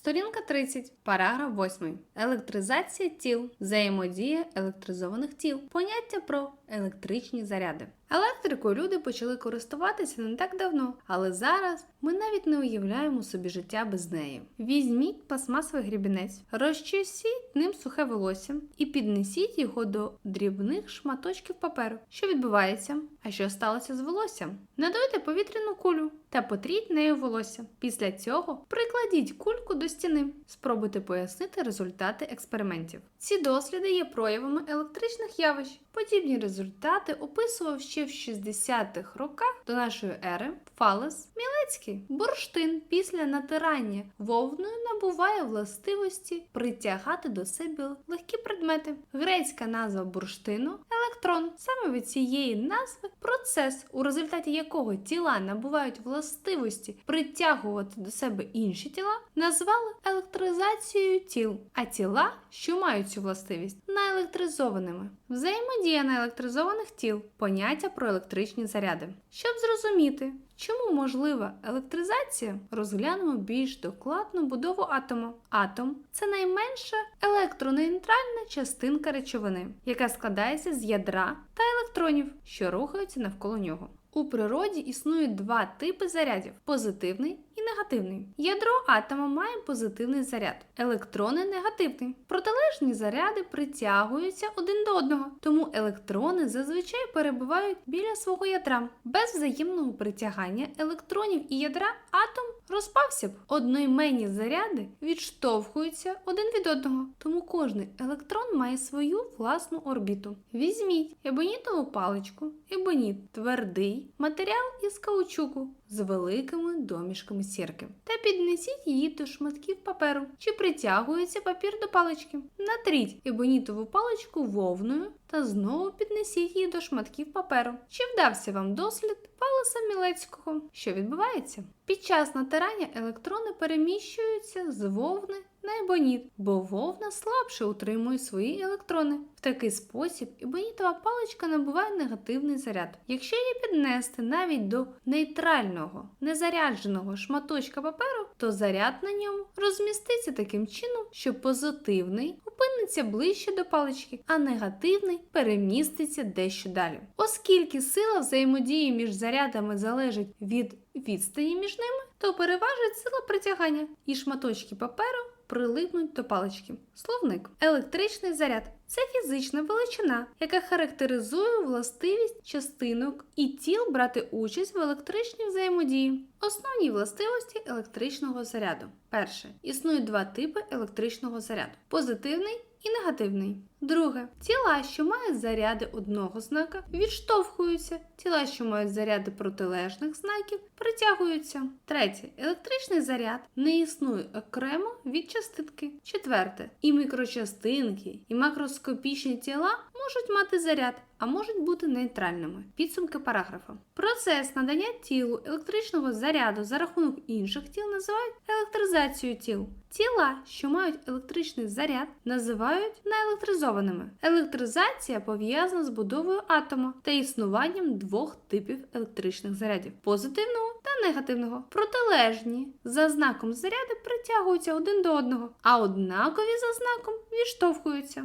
Сторінка 30, параграф 8. Електризація тіл, взаємодія електризованих тіл, поняття про електричні заряди. Електрикою люди почали користуватися не так давно, але зараз ми навіть не уявляємо собі життя без неї. Візьміть пластмасовий грібінець, розчесіть ним сухе волосся і піднесіть його до дрібних шматочків паперу. Що відбувається? А що сталося з волоссям? Надуйте повітряну кулю та потріть нею волосся. Після цього прикладіть кульку до стіни. Спробуйте пояснити результати експериментів. Ці досліди є проявами електричних явищ. Подібні результати описував ще в 60-х роках до нашої ери Фалес Мілецький. Бурштин після натирання вовною набуває властивості притягати до себе легкі предмети. Грецька назва бурштину електрон. Саме від цієї назви процес, у результаті якого тіла набувають властивості притягувати до себе інші тіла, назвали електризацією тіл, а тіла, що мають цю властивість, наелектризованими. Взаємодія наелектризованих тіл поняття про електричні заряди. Щоб зрозуміти, чому можлива електризація, розглянемо більш докладну будову атома. Атом це найменша електронейтральна частинка речовини, яка складається з ядра та електронів, що рухаються навколо нього. У природі існують два типи зарядів позитивний і негативний. Ядро атома має позитивний заряд, електрони негативний. Протилежні заряди притягуються один до одного, тому електрони зазвичай перебувають біля свого ядра. Без взаємного притягання електронів і ядра атом розпався б. Одноіменні заряди відштовхуються один від одного, тому кожний електрон має свою власну орбіту. Візьміть ебонітову паличку, ебоніт твердий матеріал із каучуку з великими домішками сірки та піднесіть її до шматків паперу, чи притягується папір до палички. Натріть ебонітову паличку вовною та знову піднесіть її до шматків паперу. Чи вдався вам дослід Палеса Мілецького? Що відбувається? Під час натирання електрони переміщуються з вовни на ебоніт, бо вовна слабше утримує свої електрони. В такий спосіб ебонітова паличка набуває негативний заряд. Якщо її піднести навіть до нейтрального, незарядженого шматочка паперу, то заряд на ньому розміститься таким чином, що позитивний опиниться ближче до палички, а негативний переміститься дещо далі. Оскільки сила взаємодії між зарядами залежить від відстані між ними, то переважить сила притягання, і шматочки паперу прилипнуть до палички. Словник. Електричний заряд це фізична величина, яка характеризує властивість частинок і тіл брати участь в електричній взаємодії. Основні властивості електричного заряду. Перше. Існують два типи електричного заряду: позитивний і негативний. Друге. Тіла, що мають заряди одного знака, відштовхуються. Тіла, що мають заряди протилежних знаків, притягуються. Третє. Електричний заряд не існує окремо від частинки. Четверте. І мікрочастинки, і макроскопічні тіла можуть мати заряд, а можуть бути нейтральними. Підсумки параграфа. Процес надання тілу електричного заряду за рахунок інших тіл називають електризацією тіл. Тіла, що мають електричний заряд, називають наелектризованими. Електризація пов'язана з будовою атома та існуванням двох типів електричних зарядів позитивного та негативного. Протилежні за знаком заряди притягуються один до одного, а однакові за знаком відштовхуються.